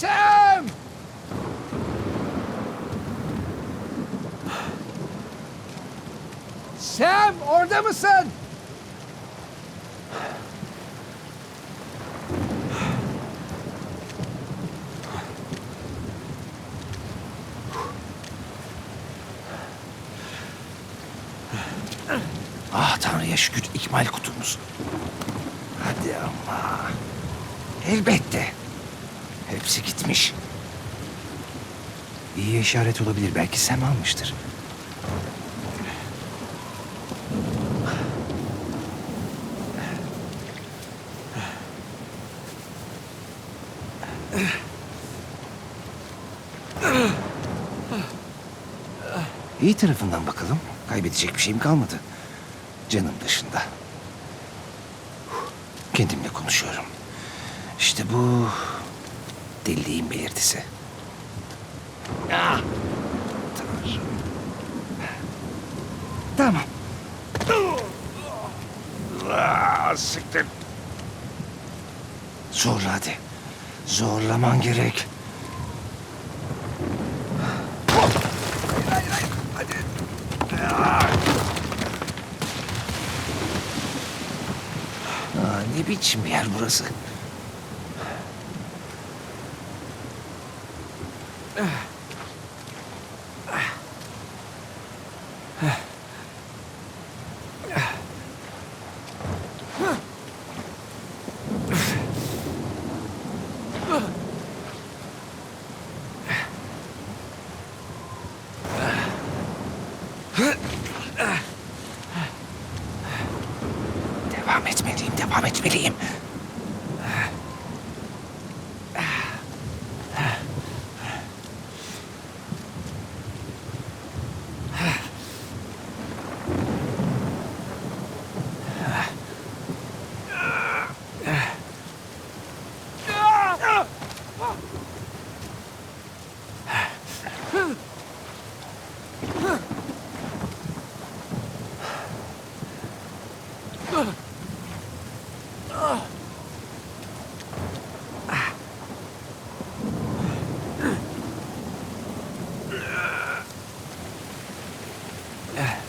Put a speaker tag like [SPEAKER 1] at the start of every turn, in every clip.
[SPEAKER 1] Sam! Sam orada mısın?
[SPEAKER 2] Ah Tanrı'ya şükür ikmal kutumuz. Hadi ama. Elbette. İşaret olabilir. Belki Sam almıştır. İyi tarafından bakalım. Kaybedecek bir şeyim kalmadı. Canım dışında. Kendimle konuşuyorum. İşte bu deliliğin belirtisi. Ah! Tanrım. Tamam.
[SPEAKER 1] Aa, siktir.
[SPEAKER 2] Zorla hadi. Zorlaman gerek. Aa, ne biçim yer burası? Ah!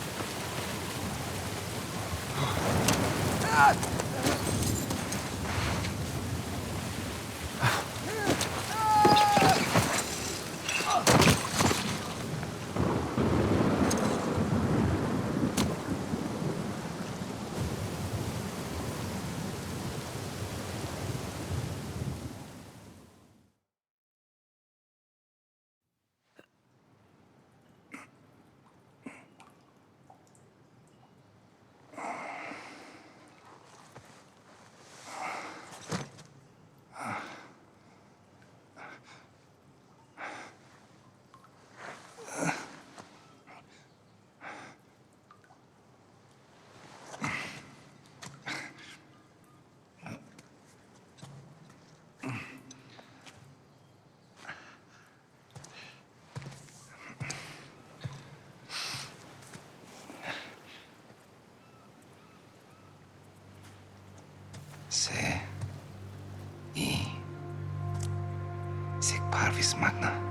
[SPEAKER 2] Magna.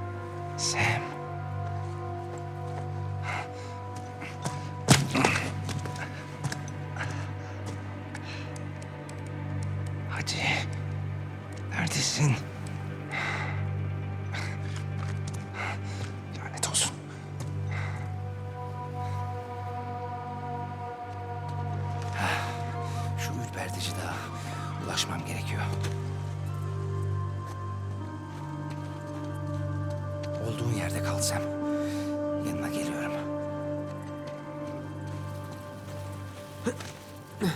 [SPEAKER 2] えっ?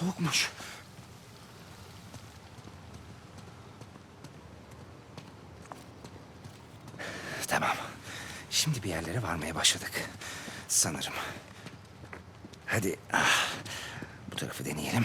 [SPEAKER 2] Soğukmuş. Tamam. Şimdi bir yerlere varmaya başladık. Sanırım. Hadi. ah, bu tarafı deneyelim.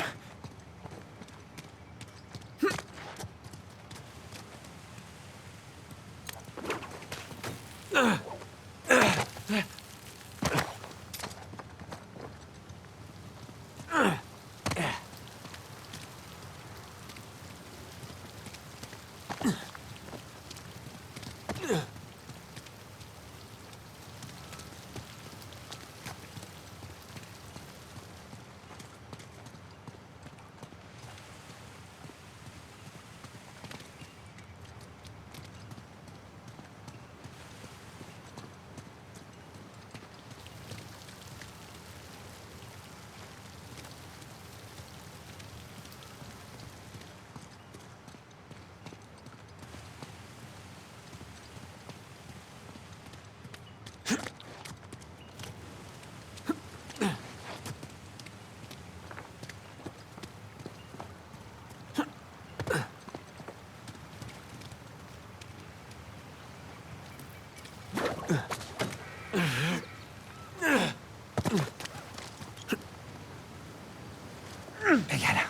[SPEAKER 2] Pekala.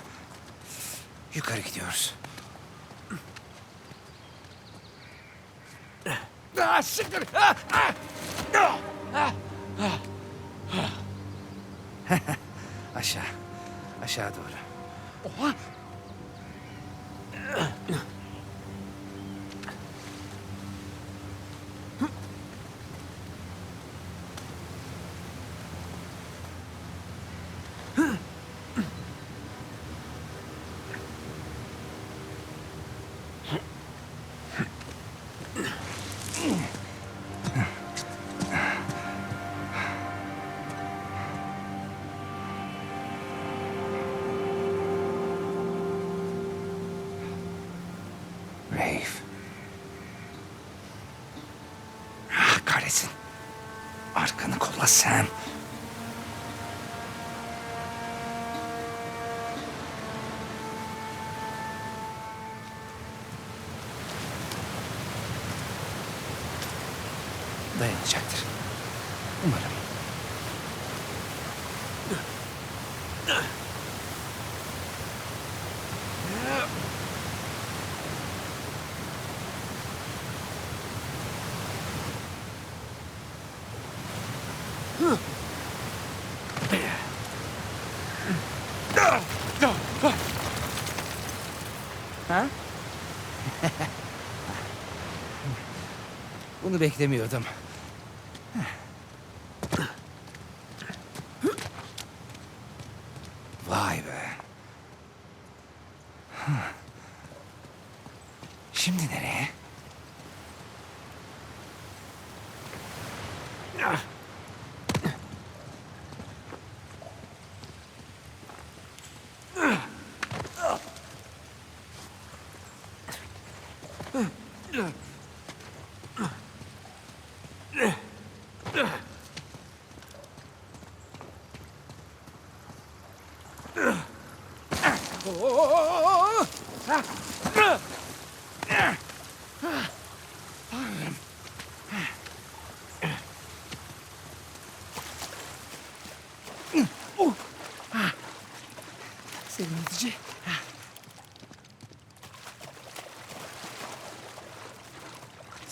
[SPEAKER 2] Yukarı gidiyoruz.
[SPEAKER 1] Ah, siktir. Ah, ah. Ah.
[SPEAKER 2] Aşağı. Aşağı doğru.
[SPEAKER 1] Oha.
[SPEAKER 2] Dayanacaktır. Umarım. Ha? Bunu beklemiyordum.
[SPEAKER 1] Oh.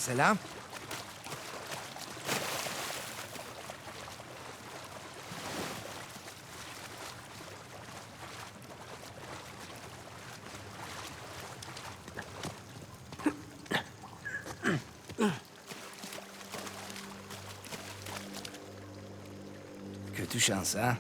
[SPEAKER 2] Selam. Kötü şans ha.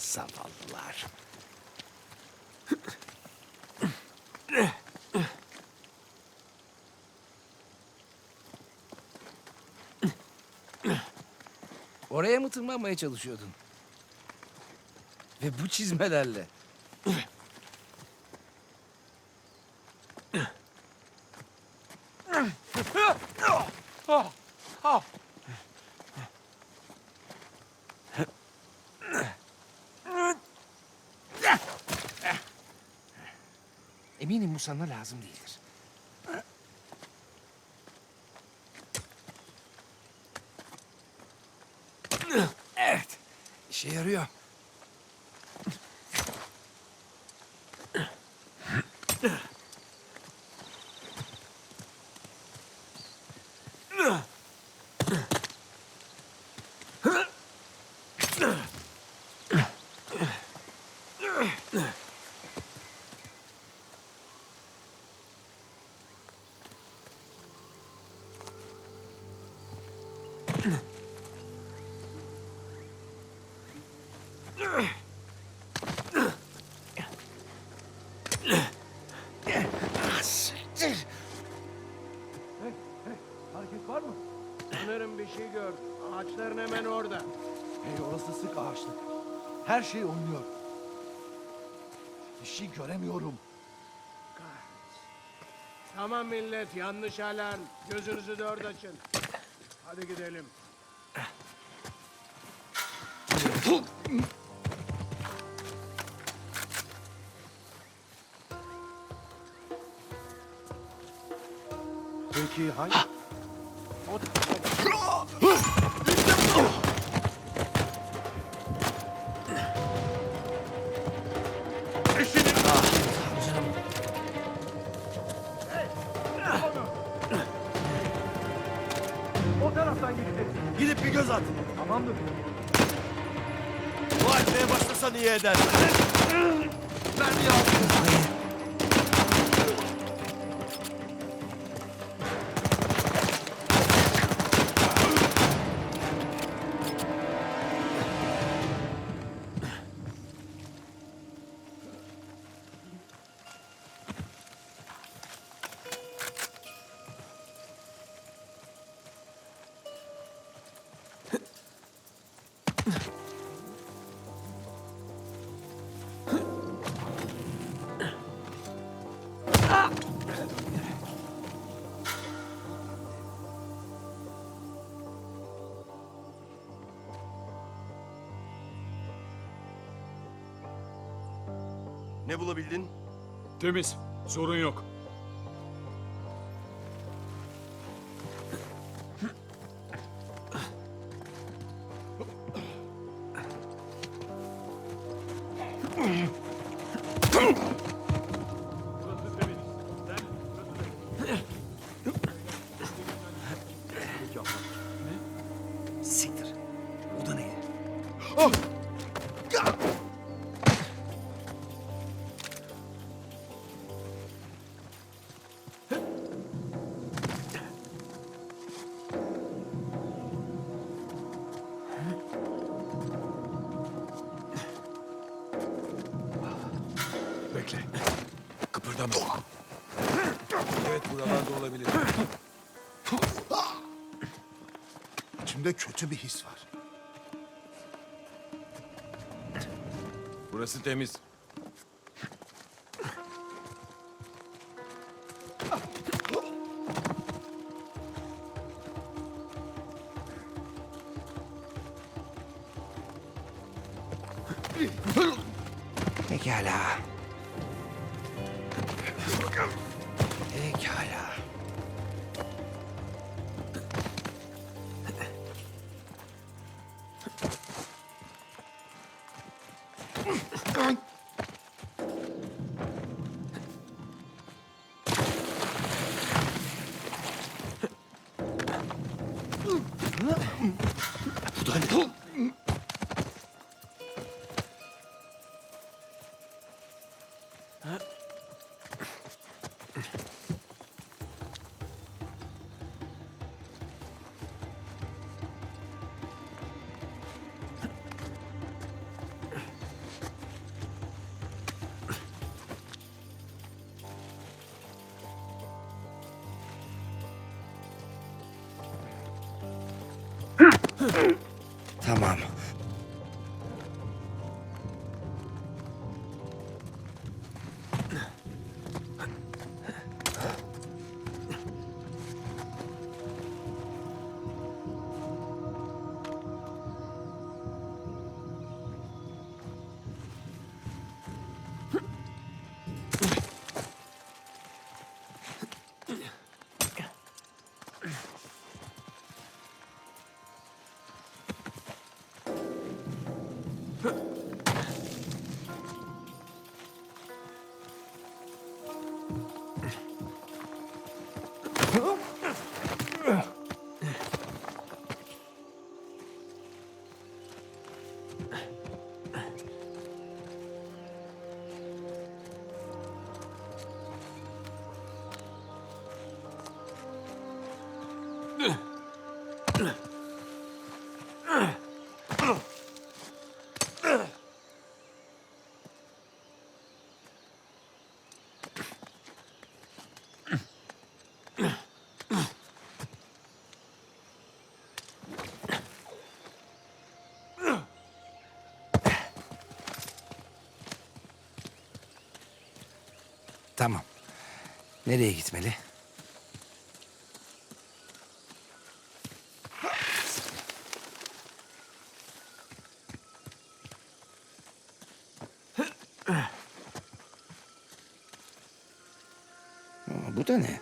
[SPEAKER 2] Zavallılar. Oraya mı tırmanmaya çalışıyordun? Ve bu çizmelerle. Eminim bu sana lazım değildir. Siktir.
[SPEAKER 3] Hareket var mı?
[SPEAKER 4] Sanırım bir şey gör. Ağaçların hemen orada.
[SPEAKER 3] Hey orası sık ağaçlık. Her şey oynuyor. Bir şey göremiyorum.
[SPEAKER 4] Tamam millet yanlış alarm. Gözünüzü dört açın. Hadi gidelim.
[SPEAKER 3] Peki hangi? O taraftan gideceğiz.
[SPEAKER 1] Gidip bir göz at.
[SPEAKER 3] Tamamdır.
[SPEAKER 1] Bu etmeye başlasan iyi eder. Ben ya. Ne bulabildin?
[SPEAKER 5] Temiz. Sorun yok.
[SPEAKER 2] Siktir. Bu da neydi?
[SPEAKER 5] Bekle.
[SPEAKER 1] Burası temiz.
[SPEAKER 2] Pekala. Pekala. Tamam. Tamam. Nereye gitmeli? Bu da ne?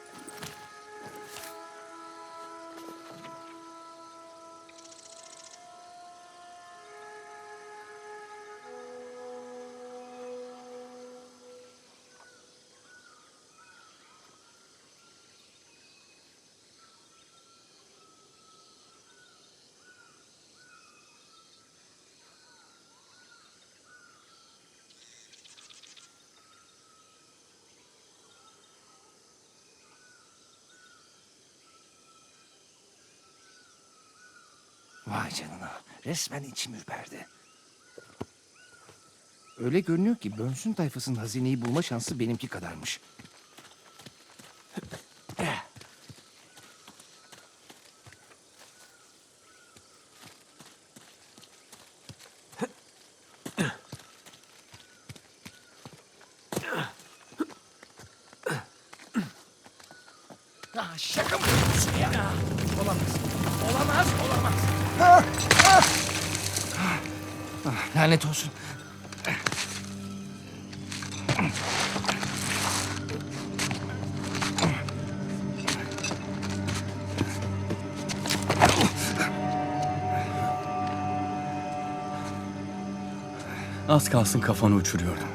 [SPEAKER 2] Vay canına. Resmen içim ürperdi. Öyle görünüyor ki Burns'ün tayfasının hazineyi bulma şansı benimki kadarmış. Ah, şaka mı ya? Olamaz. Olamaz, olamaz. Ah, ah. Ah, lanet olsun.
[SPEAKER 6] Az kalsın kafanı uçuruyordum.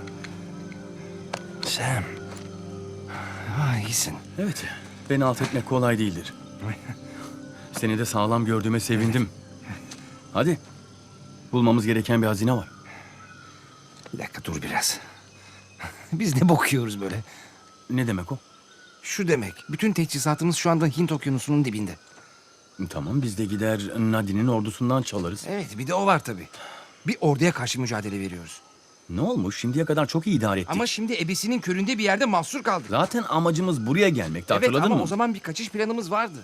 [SPEAKER 2] Sam. Ah, iyisin.
[SPEAKER 6] Evet, beni alt etmek kolay değildir. Seni de sağlam gördüğüme sevindim. Hadi, bulmamız gereken bir hazine var.
[SPEAKER 2] Bir dakika dur biraz. Biz ne bakıyoruz böyle?
[SPEAKER 6] Ne demek o?
[SPEAKER 2] Şu demek, bütün teçhizatımız şu anda Hint okyanusunun dibinde.
[SPEAKER 6] Tamam, biz de gider Nadine'in ordusundan çalarız.
[SPEAKER 2] Evet, bir de o var tabii. Bir orduya karşı mücadele veriyoruz.
[SPEAKER 6] Ne olmuş? Şimdiye kadar çok iyi idare ettik.
[SPEAKER 2] Ama şimdi ebesinin köründe bir yerde mahsur kaldık.
[SPEAKER 6] Zaten amacımız buraya gelmekti,
[SPEAKER 2] Evet
[SPEAKER 6] hatırladın
[SPEAKER 2] ama
[SPEAKER 6] mı?
[SPEAKER 2] o zaman bir kaçış planımız vardı.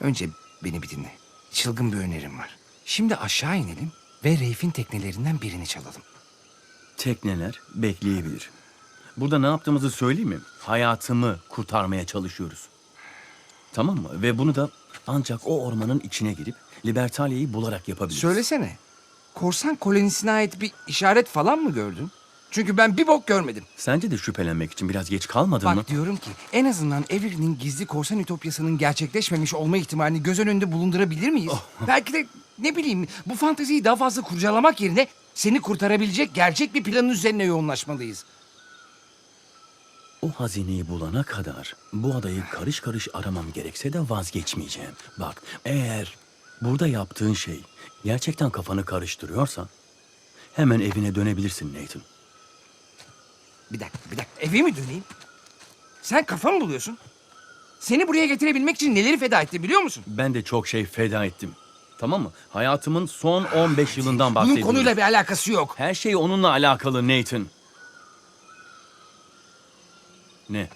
[SPEAKER 2] Önce Beni bir dinle. Çılgın bir önerim var. Şimdi aşağı inelim ve Reif'in teknelerinden birini çalalım.
[SPEAKER 6] Tekneler bekleyebilir. Burada ne yaptığımızı söyleyeyim mi? Hayatımı kurtarmaya çalışıyoruz. Tamam mı? Ve bunu da ancak o ormanın içine girip Libertalia'yı bularak yapabiliriz.
[SPEAKER 2] Söylesene. Korsan kolonisine ait bir işaret falan mı gördün? Çünkü ben bir bok görmedim.
[SPEAKER 6] Sence de şüphelenmek için biraz geç kalmadın mı?
[SPEAKER 2] Bak diyorum ki en azından Avery'nin gizli korsan ütopyasının gerçekleşmemiş olma ihtimalini göz önünde bulundurabilir miyiz? Belki de ne bileyim bu fanteziyi daha fazla kurcalamak yerine seni kurtarabilecek gerçek bir planın üzerine yoğunlaşmalıyız.
[SPEAKER 6] O hazineyi bulana kadar bu adayı karış karış aramam gerekse de vazgeçmeyeceğim. Bak eğer burada yaptığın şey gerçekten kafanı karıştırıyorsa hemen evine dönebilirsin Nathan.
[SPEAKER 2] Bir dakika, bir dakika. Eve mi döneyim? Sen kafa mı buluyorsun? Seni buraya getirebilmek için neleri feda etti biliyor musun?
[SPEAKER 6] Ben de çok şey feda ettim. Tamam mı? Hayatımın son 15 yılından
[SPEAKER 2] Bunun
[SPEAKER 6] bahsediyorum.
[SPEAKER 2] konuyla bir alakası yok.
[SPEAKER 6] Her şey onunla alakalı Nathan. Ne?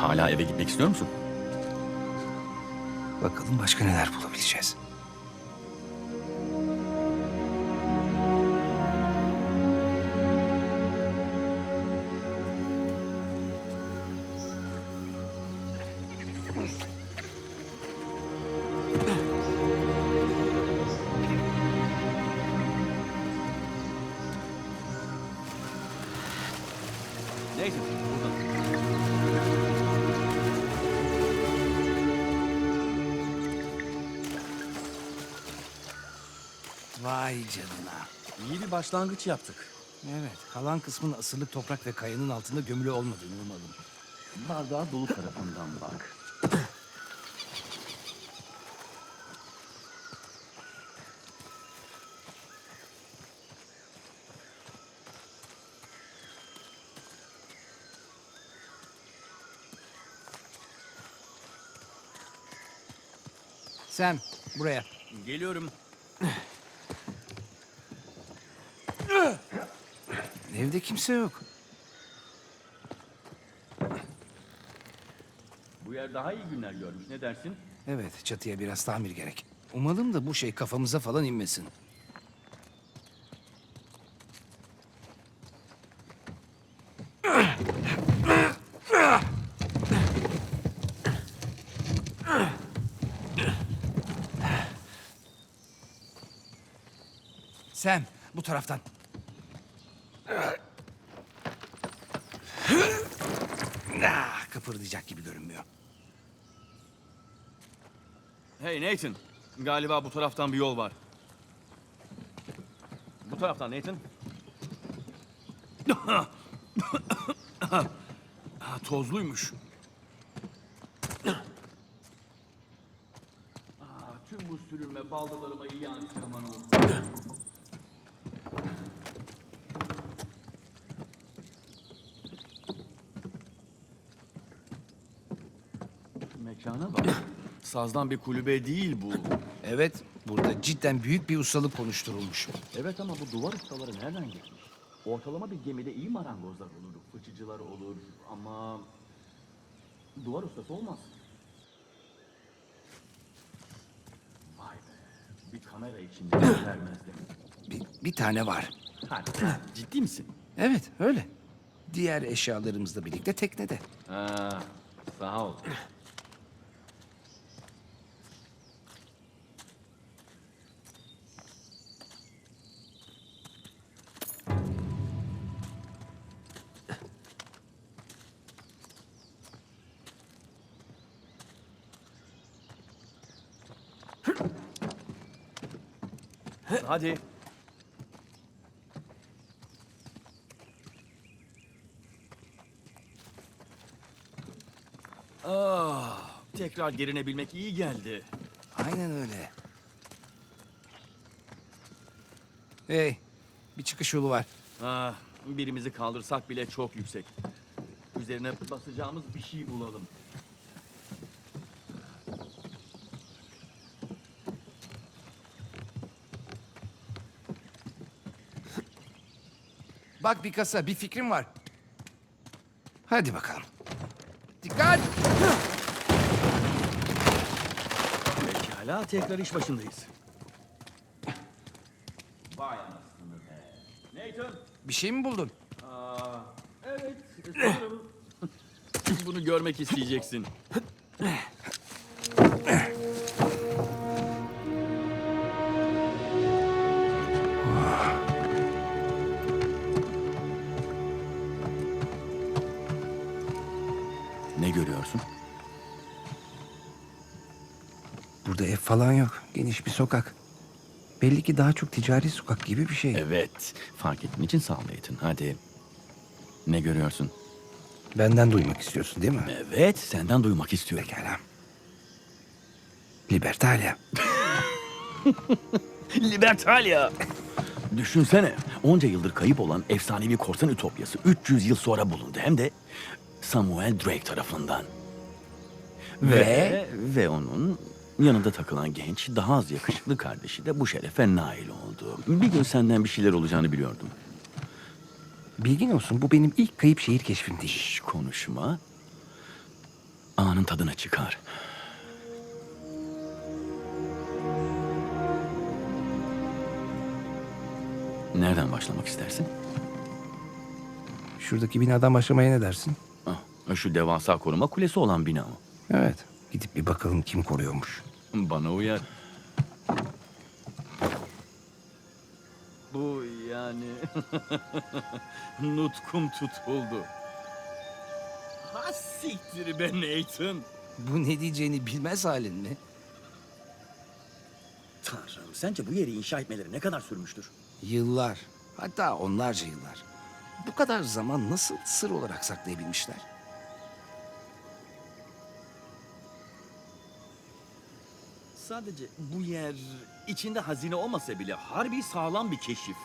[SPEAKER 6] Hala eve gitmek istiyor musun?
[SPEAKER 2] Bakalım başka neler bulabileceğiz.
[SPEAKER 6] Başlangıç yaptık.
[SPEAKER 2] Evet, kalan kısmın asırlık toprak ve kayanın altında gömülü olmadığını umalım.
[SPEAKER 6] Bardağı dolu tarafından bak.
[SPEAKER 2] Sam, buraya.
[SPEAKER 6] Geliyorum.
[SPEAKER 2] Evde kimse yok.
[SPEAKER 6] Bu yer daha iyi günler görmüş. Ne dersin?
[SPEAKER 2] Evet, çatıya biraz tamir gerek. Umalım da bu şey kafamıza falan inmesin. Sam, bu taraftan. Ah, kıpırdayacak gibi görünmüyor.
[SPEAKER 6] Hey Nathan. Galiba bu taraftan bir yol var. Bu taraftan Nathan. Ha, Tozluymuş. Aa, tüm bu sürünme baldalarıma iyi antrenman oldu. Mekana bak. Sazdan bir kulübe değil bu.
[SPEAKER 2] Evet, burada cidden büyük bir ustalık konuşturulmuş.
[SPEAKER 6] Evet ama bu duvar ustaları nereden geçmiş? Ortalama bir gemide iyi marangozlar olur, fıçıcılar olur ama duvar ustası olmaz. Vay be, bir kamera içinde vermezdim.
[SPEAKER 2] Bir, bir tane var.
[SPEAKER 6] Hadi, ciddi misin?
[SPEAKER 2] Evet, öyle. Diğer eşyalarımızla birlikte teknede.
[SPEAKER 6] Ha, sağ ol. Hadi. Ah, tekrar gerinebilmek iyi geldi.
[SPEAKER 2] Aynen öyle. Hey, bir çıkış yolu var.
[SPEAKER 6] Ah, birimizi kaldırsak bile çok yüksek. Üzerine basacağımız bir şey bulalım.
[SPEAKER 2] Bak bir kasa, bir fikrim var. Hadi bakalım. Dikkat!
[SPEAKER 6] Pekala tekrar iş başındayız. Vay anasını be. Nathan.
[SPEAKER 2] Bir şey mi buldun?
[SPEAKER 6] Evet. sanırım. Bunu görmek isteyeceksin.
[SPEAKER 2] Burada ev falan yok. Geniş bir sokak. Belli ki daha çok ticari sokak gibi bir şey.
[SPEAKER 6] Evet. Fark ettiğin için sağ ol Nathan. Hadi. Ne görüyorsun?
[SPEAKER 2] Benden duymak istiyorsun değil mi?
[SPEAKER 6] Evet, senden duymak istiyorum.
[SPEAKER 2] Pekala. Libertalia.
[SPEAKER 6] Libertalia. Düşünsene, onca yıldır kayıp olan efsanevi korsan ütopyası 300 yıl sonra bulundu. Hem de Samuel Drake tarafından.
[SPEAKER 2] Ve?
[SPEAKER 6] Ve onun yanında takılan genç, daha az yakışıklı kardeşi de bu şerefe nail oldu. Bir gün senden bir şeyler olacağını biliyordum.
[SPEAKER 2] Bilgin olsun bu benim ilk kayıp şehir keşfim değil.
[SPEAKER 6] Şş, konuşma. Anın tadına çıkar. Nereden başlamak istersin?
[SPEAKER 2] Şuradaki binadan başlamaya ne dersin?
[SPEAKER 6] Ah, şu devasa koruma kulesi olan bina o.
[SPEAKER 2] Evet. Gidip bir bakalım kim koruyormuş.
[SPEAKER 6] Bana uyar. Bu yani... Nutkum tutuldu. Ha siktir be Nathan.
[SPEAKER 2] Bu ne diyeceğini bilmez halin mi?
[SPEAKER 6] Tanrım sence bu yeri inşa etmeleri ne kadar sürmüştür?
[SPEAKER 2] Yıllar. Hatta onlarca yıllar. Bu kadar zaman nasıl sır olarak saklayabilmişler?
[SPEAKER 6] Sadece bu yer içinde hazine olmasa bile harbi sağlam bir keşif.